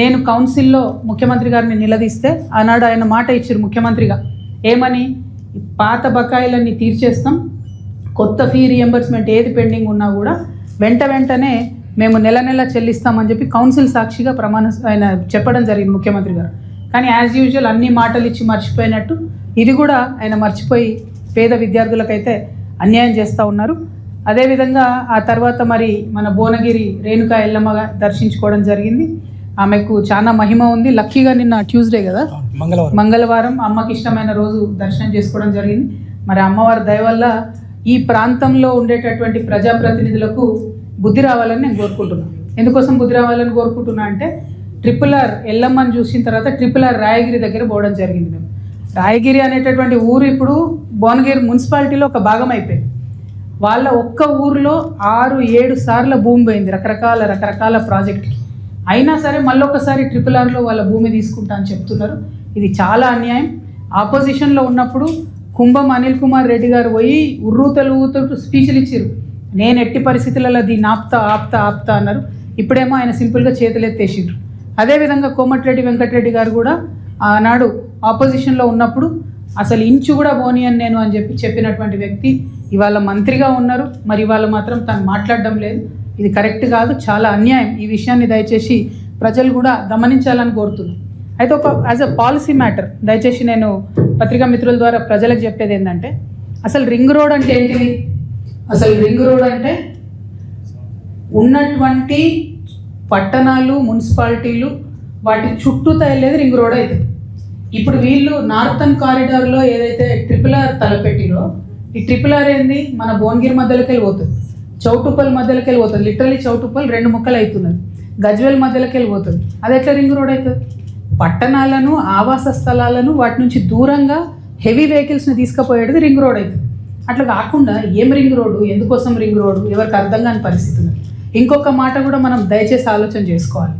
నేను కౌన్సిల్లో ముఖ్యమంత్రి గారిని నిలదీస్తే ఆనాడు ఆయన మాట ఇచ్చారు ముఖ్యమంత్రిగా. ఏమని? పాత బకాయిలన్నీ తీర్చేస్తాం. కొత్త ఫీ రియంబర్స్మెంట్ ఏది పెండింగ్ ఉన్నా కూడా వెంట వెంటనే మేము నెల నెల చెల్లిస్తామని చెప్పి కౌన్సిల్ సాక్షిగా ప్రమాణ ఆయన చెప్పడం జరిగింది ముఖ్యమంత్రి గారు. కానీ యాజ్ యూజువల్ అన్ని మాటలు ఇచ్చి మర్చిపోయినట్టు ఇది కూడా ఆయన మర్చిపోయి పేద విద్యార్థులకైతే అన్యాయం చేస్తూ ఉన్నారు. అదేవిధంగా ఆ తర్వాత మరి మన భువనగిరి రేణుకా ఎల్లమ్మ దర్శించుకోవడం జరిగింది. ఆమెకు చాలా మహిమ ఉంది. లక్కీగా నిన్న ట్యూస్డే కదా? మంగళవారం. మంగళవారం అమ్మకి ఇష్టమైన రోజు దర్శనం చేసుకోవడం జరిగింది. మరి అమ్మవారి దయ వల్ల ఈ ప్రాంతంలో ఉండేటటువంటి ప్రజాప్రతినిధులకు బుద్ధి రావాలని నేను కోరుకుంటున్నాను ఎందుకోసం బుద్ధి రావాలని కోరుకుంటున్నా అంటే ట్రిపుల్ ఆర్ ఎల్లమ్మని చూసిన తర్వాత ట్రిపుల్ ఆర్ రాయగిరి దగ్గర పోవడం జరిగింది మేము. రాయగిరి అనేటటువంటి ఊరు ఇప్పుడు భువనగిరి మున్సిపాలిటీలో ఒక భాగం అయిపోయింది. వాళ్ళ ఒక్క ఊరిలో ఆరు ఏడు సార్ల భూమి పోయింది రకరకాల రకరకాల ప్రాజెక్టుకి అయినా సరే మళ్ళొకసారి ట్రిపుల్ ఆర్లో వాళ్ళ భూమి తీసుకుంటా అని చెప్తున్నారు. ఇది చాలా అన్యాయం. ఆపోజిషన్లో ఉన్నప్పుడు కుంభం అనిల్ కుమార్ రెడ్డి గారు పోయి ఉర్రూతలు తెలుగుతూ స్పీచ్లు ఇచ్చారు నేను ఎట్టి పరిస్థితులలో దీన్ని ఆప్తా ఆప్తా ఆప్తా అన్నారు. ఇప్పుడేమో ఆయన సింపుల్గా చేతులెత్తేసిండ్రు అదేవిధంగా కోమటిరెడ్డి వెంకటరెడ్డి గారు కూడా ఆనాడు ఆపోజిషన్లో ఉన్నప్పుడు అసలు ఇంచు కూడా పోనీ అని నేను అని చెప్పి చెప్పినటువంటి వ్యక్తి ఇవాళ మంత్రిగా ఉన్నారు. మరి ఇవాళ మాత్రం తను మాట్లాడడం లేదు. ఇది కరెక్ట్ కాదు చాలా అన్యాయం. ఈ విషయాన్ని దయచేసి ప్రజలు కూడా గమనించాలని కోరుతున్నాను అయితే ఒక యాజ్ అ పాలసీ మ్యాటర్ దయచేసి నేను పత్రికా మిత్రుల ద్వారా ప్రజలకు చెప్పేది ఏంటంటే అసలు రింగ్ రోడ్ అంటే ఏంటిది? అసలు రింగ్ రోడ్ అంటే ఉన్నటువంటి పట్టణాలు మున్సిపాలిటీలు వాటి చుట్టూ తయలేదు రింగ్ రోడ్ అయితే. ఇప్పుడు వీళ్ళు నార్థన్ కారిడార్లో ఏదైతే ట్రిపుల్ ఆర్ తలపెట్టిరో ఈ ట్రిపుల్ ఆర్ ఏంది? మన భువనగిరి మధ్యలోకి వెళ్ళి పోతుంది చౌటుప్పల్ మధ్యలోకి వెళ్ళిపోతుంది లిటరలీ చౌటుప్పల్ రెండు ముక్కలు అవుతున్నది గజ్వేల్ మధ్యలోకి వెళ్ళిపోతుంది అది ఎట్లా రింగ్ రోడ్ అవుతుంది పట్టణాలను ఆవాస స్థలాలను వాటి నుంచి దూరంగా హెవీ వెహికల్స్ని తీసుకుపోయేది రింగ్ రోడ్ అవుతుంది అట్లా కాకుండా ఏం రింగ్ రోడ్డు ఎందుకోసం రింగ్ రోడ్డు ఎవరికి అర్థం కాని పరిస్థితి ఇంకొక మాట కూడా మనం దయచేసి ఆలోచన చేసుకోవాలి.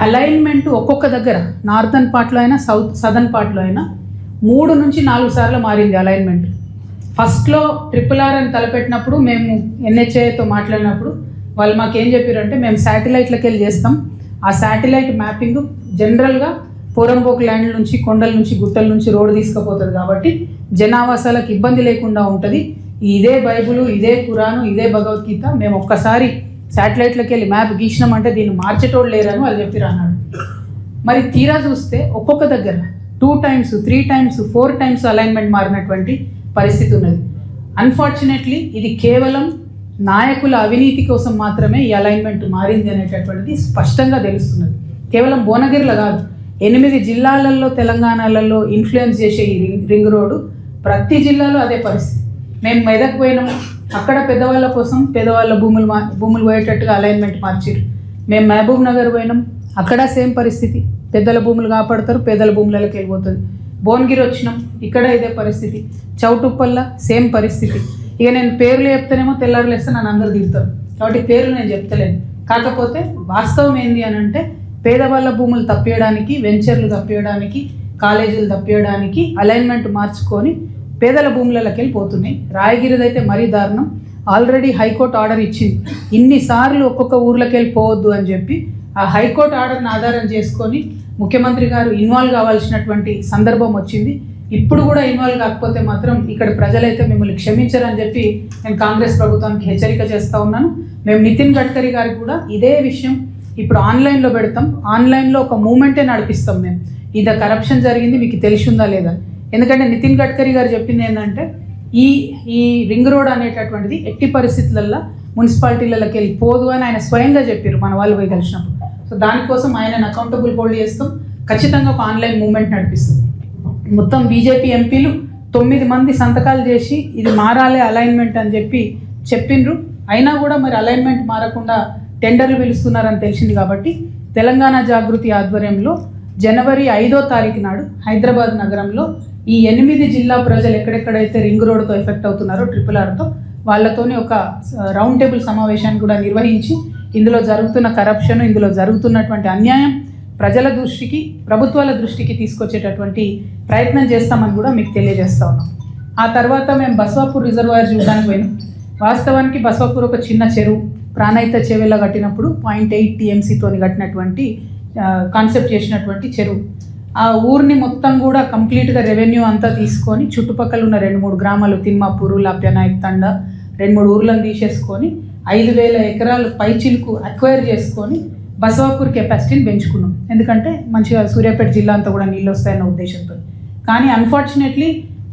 అలైన్మెంట్ ఒక్కొక్క దగ్గర నార్థన్ పార్ట్లో అయినా సౌత్ సదర్న్ పార్ట్లో అయినా మూడు నుంచి నాలుగు సార్లు మారింది అలైన్మెంట్ ఫస్ట్లో ట్రిపుల్ ఆర్ అని తలపెట్టినప్పుడు మేము ఎన్హెచ్ఏతో మాట్లాడినప్పుడు వాళ్ళు మాకు ఏం చెప్పారంటే మేము శాటిలైట్లకి వెళ్ళి చేస్తాం. ఆ శాటిలైట్ మ్యాపింగ్ జనరల్గా పోరంపోకు ల్యాండ్ నుంచి కొండల నుంచి గుట్టల నుంచి రోడ్డు తీసుకుపోతుంది కాబట్టి జనావాసాలకు ఇబ్బంది లేకుండా ఉంటుంది. ఇదే బైబుల్ ఇదే కురాను ఇదే భగవద్గీత మేము ఒక్కసారి శాటిలైట్లకి వెళ్ళి మ్యాప్ గీసినామంటే దీన్ని మార్చేటోడు లేరని వాళ్ళు చెప్పిరు అన్నాడు. మరి తీరా చూస్తే ఒక్కొక్క దగ్గర two times three times four times alignment మారినటువంటి పరిస్థితి ఉన్నది. అన్ఫార్చునేట్లీ ఇది కేవలం నాయకుల అవినీతి కోసం మాత్రమే ఈ అలైన్మెంట్ మారింది అనేటటువంటిది స్పష్టంగా తెలుస్తున్నది. కేవలం భువనగిరిలో కాదు ఎనిమిది జిల్లాలలో తెలంగాణలలో ఇన్ఫ్లుయెన్స్ చేసే ఈ రింగ్ రింగ్ రోడ్డు ప్రతి జిల్లాలో అదే పరిస్థితి. మేము మెదక్ పోయినాము అక్కడ పెద్దవాళ్ళ కోసం పెద్దవాళ్ళ భూములు మా భూములు పోయేటట్టుగా అలైన్మెంట్ మార్చారు మేము మహబూబ్ నగర్ పోయినాం అక్కడ సేమ్ పరిస్థితి. పెద్దల భూములు కాపాడతారు పేదల భూములకి వెళ్ళిపోతుంది భువనగిరి వచ్చినాం. ఇక్కడ ఇదే పరిస్థితి. చౌటుప్పల్ల సేమ్ పరిస్థితి. ఇక నేను పేర్లు చెప్తేనేమో తెల్లారులేస్తే నన్ను అందరు దిగుతారు కాబట్టి పేర్లు నేను చెప్తలేను. కాకపోతే వాస్తవం ఏంది అని అంటే పేదవాళ్ళ భూములు తప్పేయడానికి వెంచర్లు తప్పేయడానికి కాలేజీలు తప్పేయడానికి అలైన్మెంట్ మార్చుకొని పేదల భూములలోకి వెళ్ళిపోతున్నాయి రాయగిరిది అయితే మరీ దారుణం. ఆల్రెడీ హైకోర్టు ఆర్డర్ ఇచ్చింది. ఇన్నిసార్లు ఒక్కొక్క ఊర్లోకి వెళ్ళిపోవద్దు అని చెప్పి ఆ హైకోర్టు ఆర్డర్ని ఆధారం చేసుకొని ముఖ్యమంత్రి గారు ఇన్వాల్వ్ కావాల్సినటువంటి సందర్భం వచ్చింది. ఇప్పుడు కూడా ఇన్వాల్వ్ కాకపోతే మాత్రం ఇక్కడ ప్రజలైతే మిమ్మల్ని క్షమించరని చెప్పి నేను కాంగ్రెస్ ప్రభుత్వానికి హెచ్చరిక చేస్తూ ఉన్నాను. మేము నితిన్ గడ్కరీ గారికి కూడా ఇదే విషయం ఇప్పుడు ఆన్లైన్లో పెడతాం. ఆన్లైన్లో ఒక మూమెంటే నడిపిస్తాం మేము. ఇది కరప్షన్ జరిగింది మీకు తెలిసి ఉందా లేదా? ఎందుకంటే నితిన్ గడ్కరీ గారు చెప్పింది ఏంటంటే ఈ ఈ రింగ్ రోడ్ అనేటటువంటిది ఎట్టి పరిస్థితులలో మున్సిపాలిటీలకి వెళ్ళి పోదు అని ఆయన స్వయంగా చెప్పారు మన వాళ్ళు పోయి కలిసినప్పుడు. సో దానికోసం ఆయనను అకౌంటబుల్ హోల్డ్ చేస్తాం. ఖచ్చితంగా ఒక ఆన్లైన్ మూమెంట్ నడిపిస్తాం. మొత్తం బీజేపీ ఎంపీలు తొమ్మిది మంది సంతకాలు చేసి ఇది మారాలే అలైన్మెంట్ అని చెప్పి చెప్పిండ్రు. అయినా కూడా మరి అలైన్మెంట్ మారకుండా టెండర్లు పిలుస్తున్నారని తెలిసింది కాబట్టి తెలంగాణ జాగృతి ఆధ్వర్యంలో జనవరి ఐదో తారీఖు నాడు హైదరాబాద్ నగరంలో ఈ ఎనిమిది జిల్లా ప్రజలు ఎక్కడెక్కడైతే రింగ్ రోడ్తో ఎఫెక్ట్ అవుతున్నారో ట్రిపుల్ ఆర్తో వాళ్ళతోనే ఒక రౌండ్ టేబుల్ సమావేశాన్ని కూడా నిర్వహించి ఇందులో జరుగుతున్న కరప్షన్ ఇందులో జరుగుతున్నటువంటి అన్యాయం ప్రజల దృష్టికి ప్రభుత్వాల దృష్టికి తీసుకొచ్చేటటువంటి ప్రయత్నం చేస్తామని కూడా మీకు తెలియజేస్తా ఉన్నాం. ఆ తర్వాత మేము బస్వాపూర్ రిజర్వాయర్ చూడడానికి పోయినాం. వాస్తవానికి బస్వాపూర్ ఒక చిన్న చెరువు ప్రాణాయిత చెవెల కట్టినప్పుడు పాయింట్ ఎయిట్ టీఎంసీతో కట్టినటువంటి కాన్సెప్ట్ చేసినటువంటి చెరువు. ఆ ఊరిని మొత్తం కూడా కంప్లీట్గా రెవెన్యూ అంతా తీసుకొని చుట్టుపక్కల ఉన్న రెండు మూడు గ్రామాలు తిమ్మాపూరు లాప్యనాయక్ తండ రెండు మూడు ఊర్లను తీసేసుకొని ఐదు వేల ఎకరాలు పైచిలుకు అక్వైర్ చేసుకొని బసవాపూర్ కెపాసిటీని పెంచుకున్నాం. ఎందుకంటే మంచిగా సూర్యాపేట జిల్లా అంతా కూడా నీళ్ళు వస్తాయన్న ఉద్దేశంతో. కానీ అన్ఫార్చునేట్లీ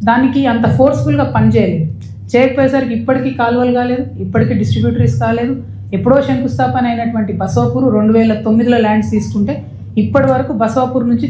దానికి అంత ఫోర్స్ఫుల్గా పనిచేయలేదు చేయకపోయేసరికి ఇప్పటికీ కాలువలు కాలేదు ఇప్పటికీ డిస్ట్రిబ్యూటరీస్ కాలేదు. ఎప్పుడో శంకుస్థాపన అయినటువంటి బసవాపూర్ రెండు వేల తొమ్మిదిలో ల్యాండ్స్ తీసుకుంటే ఇప్పటి వరకు బసవాపూర్ నుంచి